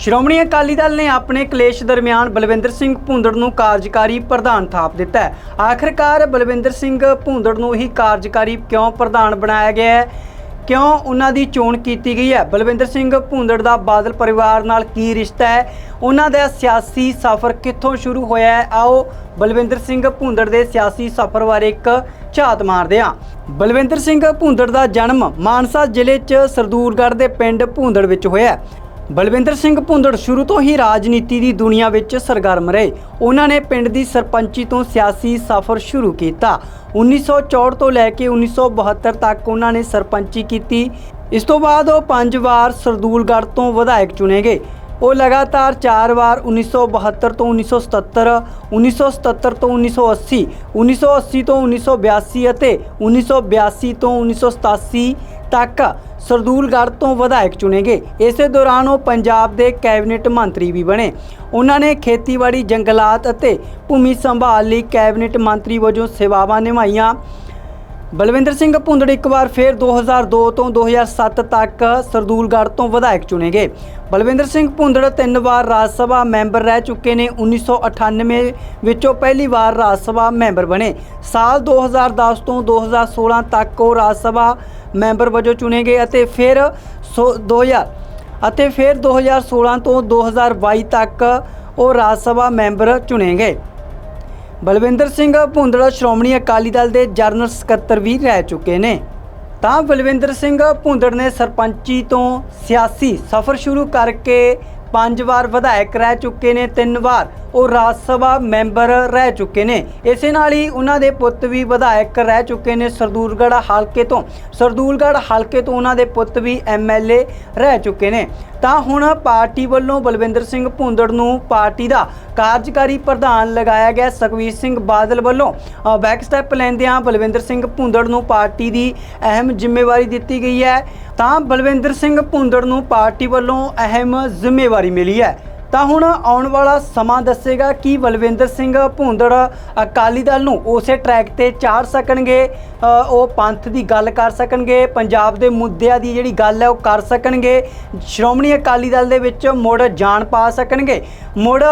ਸ਼੍ਰੋਮਣੀ ਅਕਾਲੀ ਦਲ ਨੇ ਆਪਣੇ ਕਲੇਸ਼ ਦਰਮਿਆਨ ਬਲਵਿੰਦਰ ਸਿੰਘ ਭੁੰਦੜ ਨੂੰ ਕਾਰਜਕਾਰੀ ਪ੍ਰਧਾਨ ਥਾਪ ਦਿੱਤਾ ਹੈ। ਆਖਰਕਾਰ ਬਲਵਿੰਦਰ ਸਿੰਘ ਭੁੰਦੜ ਨੂੰ ਹੀ ਕਾਰਜਕਾਰੀ ਕਿਉਂ ਪ੍ਰਧਾਨ ਬਣਾਇਆ ਗਿਆ ਹੈ? ਕਿਉਂ ਉਹਨਾਂ ਦੀ ਚੋਣ ਕੀਤੀ ਗਈ ਹੈ? ਬਲਵਿੰਦਰ ਸਿੰਘ ਭੁੰਦੜ ਦਾ ਬਾਦਲ ਪਰਿਵਾਰ ਨਾਲ ਕੀ ਰਿਸ਼ਤਾ ਹੈ? ਉਹਨਾਂ ਦਾ ਸਿਆਸੀ ਸਫ਼ਰ ਕਿੱਥੋਂ ਸ਼ੁਰੂ ਹੋਇਆ ਹੈ? ਆਓ ਬਲਵਿੰਦਰ ਸਿੰਘ ਭੁੰਦੜ ਦੇ ਸਿਆਸੀ ਸਫ਼ਰ ਬਾਰੇ ਇੱਕ ਝਾਤ ਮਾਰਦੇ ਹਾਂ। ਬਲਵਿੰਦਰ ਸਿੰਘ ਭੁੰਦੜ ਦਾ ਜਨਮ ਮਾਨਸਾ ਜ਼ਿਲ੍ਹੇ 'ਚ ਸਰਦੂਰਗੜ੍ਹ ਦੇ ਪਿੰਡ ਭੁੰਦੜ ਵਿੱਚ ਹੋਇਆ ਬਲਵਿੰਦਰ ਸਿੰਘ ਭੁੰਦੜ ਸ਼ੁਰੂ ਤੋਂ ਹੀ ਰਾਜਨੀਤੀ ਦੀ ਦੁਨੀਆ ਵਿੱਚ ਸਰਗਰਮ ਰਹੇ ਉਹਨਾਂ ਨੇ ਪਿੰਡ ਦੀ ਸਰਪੰਚੀ ਤੋਂ ਸਿਆਸੀ ਸਫ਼ਰ ਸ਼ੁਰੂ ਕੀਤਾ 1964 ਤੋਂ ਲੈ ਕੇ 1972 ਤੱਕ ਉਹਨਾਂ ਨੇ ਸਰਪੰਚੀ ਕੀਤੀ ਇਸ ਤੋਂ ਬਾਅਦ ਉਹ ਪੰਜ ਵਾਰ ਸਰਦੂਲਗੜ੍ਹ ਤੋਂ ਵਿਧਾਇਕ ਚੁਣੇ ਗਏ ਉਹ ਲਗਾਤਾਰ 4 ਵਾਰ 1972 ਤੋਂ 1977 1977 ਤੋਂ 1980 1980 ਤੋਂ 1982 ਅਤੇ 1982 ਤੋਂ 1987 ਤੱਕ ਸਰਦੂਲਗੜ੍ਹ ਤੋਂ ਵਿਧਾਇਕ ਚੁਣੇ ਗਏ ਇਸੇ ਦੌਰਾਨ ਉਹ ਪੰਜਾਬ ਦੇ ਕੈਬਨਿਟ ਮੰਤਰੀ ਵੀ ਬਣੇ। ਉਹਨਾਂ ਨੇ ਖੇਤੀਬਾੜੀ, ਜੰਗਲਾਤ ਅਤੇ ਭੂਮੀ ਸੰਭਾਲ ਲਈ ਕੈਬਨਿਟ ਮੰਤਰੀ ਵਜੋਂ ਸੇਵਾਵਾਂ ਨਿਭਾਈਆਂ। ਬਲਵਿੰਦਰ ਸਿੰਘ ਭੁੰਦੜ ਇੱਕ ਵਾਰ ਫਿਰ 2002 ਤੋਂ 2007 ਤੱਕ ਸਰਦੂਲਗੜ੍ਹ ਤੋਂ ਵਿਧਾਇਕ ਚੁਣੇ ਗਏ ਬਲਵਿੰਦਰ ਸਿੰਘ ਭੁੰਦੜ ਤਿੰਨ ਵਾਰ ਰਾਜ ਸਭਾ ਮੈਂਬਰ ਰਹਿ ਚੁੱਕੇ ਨੇ। 1998 ਵਿੱਚੋਂ ਪਹਿਲੀ ਵਾਰ ਰਾਜ ਸਭਾ ਮੈਂਬਰ ਬਣੇ। ਸਾਲ 2010 ਤੋਂ 2016 ਤੱਕ ਉਹ ਰਾਜ ਸਭਾ ਮੈਂਬਰ ਵਜੋਂ ਚੁਣੇ ਗਏ ਅਤੇ ਫਿਰ ਸੋ- 2000 ਅਤੇ ਫਿਰ 2016 ਤੋਂ 2022 ਤੱਕ ਉਹ ਰਾਜ ਸਭਾ ਮੈਂਬਰ ਚੁਣੇ ਗਏ। ਬਲਵਿੰਦਰ ਸਿੰਘ ਭੁੰਦੜ ਸ਼੍ਰੋਮਣੀ ਅਕਾਲੀ ਦਲ ਦੇ ਜਨਰਲ ਸਕੱਤਰ ਵੀ ਰਹਿ ਚੁੱਕੇ ਨੇ। ਤਾਂ ਬਲਵਿੰਦਰ ਸਿੰਘ ਭੁੰਦੜ ਨੇ ਸਰਪੰਚੀ ਤੋਂ ਸਿਆਸੀ ਸਫ਼ਰ ਸ਼ੁਰੂ ਕਰਕੇ ਪੰਜ ਵਾਰ ਵਿਧਾਇਕ ਰਹਿ ਚੁੱਕੇ ਨੇ ਤਿੰਨ ਵਾਰ ਉਹ ਰਾਜ ਸਭਾ ਮੈਂਬਰ ਰਹਿ ਚੁੱਕੇ ਨੇ। ਇਸੇ ਨਾਲ ਹੀ ਉਹਨਾਂ ਦੇ ਪੁੱਤ ਵੀ ਵਿਧਾਇਕ ਰਹਿ ਚੁੱਕੇ ਨੇ ਸਰਦੂਲਗੜ੍ਹ ਹਲਕੇ ਤੋਂ। ਸਰਦੂਲਗੜ੍ਹ ਹਲਕੇ ਤੋਂ ਉਹਨਾਂ ਦੇ ਪੁੱਤ ਵੀ ਐਮਐਲਏ ਰਹਿ ਚੁੱਕੇ ਨੇ। ਤਾਂ ਹੁਣ ਪਾਰਟੀ ਵੱਲੋਂ ਬਲਵਿੰਦਰ ਸਿੰਘ ਭੁੰਦੜ ਨੂੰ ਪਾਰਟੀ ਦਾ ਕਾਰਜਕਾਰੀ ਪ੍ਰਧਾਨ ਲਗਾਇਆ ਗਿਆ ਸੁਖਬੀਰ ਸਿੰਘ ਬਾਦਲ ਵੱਲੋਂ। ਅ, ਬੈਕ ਸਟੈਪ ਲੈਂਦਿਆਂ ਬਲਵਿੰਦਰ ਸਿੰਘ ਭੁੰਦੜ ਨੂੰ ਪਾਰਟੀ ਦੀ ਅਹਿਮ ਜ਼ਿੰਮੇਵਾਰੀ ਦਿੱਤੀ ਗਈ ਹੈ। ਤਾਂ ਬਲਵਿੰਦਰ ਸਿੰਘ ਭੁੰਦੜ ਨੂੰ ਪਾਰਟੀ ਵੱਲੋਂ ਅਹਿਮ ਜ਼ਿੰਮੇਵਾਰੀ ਮਿਲੀ ਹੈ। ਤਾਂ ਹੁਣ ਆਉਣ ਵਾਲਾ ਸਮਾਂ ਦੱਸੇਗਾ ਕਿ ਬਲਵਿੰਦਰ ਸਿੰਘ ਭੁੰਦੜ ਅਕਾਲੀ ਦਲ ਨੂੰ ਉਸੇ ਟਰੈਕ ਤੇ ਚਾੜ ਸਕਣਗੇ ਉਹ ਪੰਥ ਦੀ ਗੱਲ ਕਰ ਸਕਣਗੇ, ਪੰਜਾਬ ਦੇ ਮੁੱਦਿਆਂ ਦੀ ਜਿਹੜੀ ਗੱਲ ਹੈ ਉਹ ਕਰ ਸਕਣਗੇ, ਸ਼੍ਰੋਮਣੀ ਅਕਾਲੀ ਦਲ ਦੇ ਵਿੱਚ ਮੁੜ ਜਾਣ ਪਾ ਸਕਣਗੇ। ਮੁੜ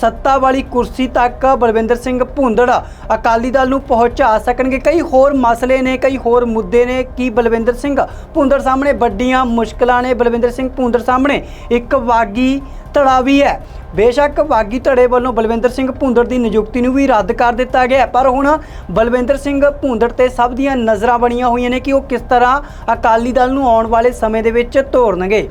ਸੱਤਾ ਵਾਲੀ ਕੁਰਸੀ ਤੱਕ ਬਲਵਿੰਦਰ ਸਿੰਘ ਭੁੰਦੜ ਅਕਾਲੀ ਦਲ ਨੂੰ ਪਹੁੰਚਾ ਸਕਣਗੇ। ਕਈ ਹੋਰ ਮਸਲੇ ਨੇ, ਕਈ ਹੋਰ ਮੁੱਦੇ ਨੇ ਕਿ ਬਲਵਿੰਦਰ ਸਿੰਘ ਭੁੰਦੜ ਸਾਹਮਣੇ ਵੱਡੀਆਂ ਮੁਸ਼ਕਲਾਂ ਨੇ। ਬਲਵਿੰਦਰ ਸਿੰਘ ਭੁੰਦੜ ਸਾਹਮਣੇ ਇੱਕ ਵਾਗੀ ਧੜਾ ਵੀ ਹੈ। ਬੇਸ਼ੱਕ ਬਾਗੀ ਧੜੇ ਵੱਲੋਂ ਬਲਵਿੰਦਰ ਸਿੰਘ ਭੁੰਦੜ ਦੀ ਨਿਯੁਕਤੀ ਨੂੰ ਵੀ ਰੱਦ ਕਰ ਦਿੱਤਾ ਗਿਆ ਪਰ ਹੁਣ ਬਲਵਿੰਦਰ ਸਿੰਘ ਭੁੰਦੜ ਤੇ ਸਭ ਦੀਆਂ ਨਜ਼ਰਾਂ ਬਣੀਆਂ ਹੋਈਆਂ ਨੇ ਕਿ ਉਹ ਕਿਸ ਤਰ੍ਹਾਂ ਅਕਾਲੀ ਦਲ ਨੂੰ ਆਉਣ ਵਾਲੇ ਸਮੇਂ ਦੇ ਵਿੱਚ ਤੋਰਨਗੇ।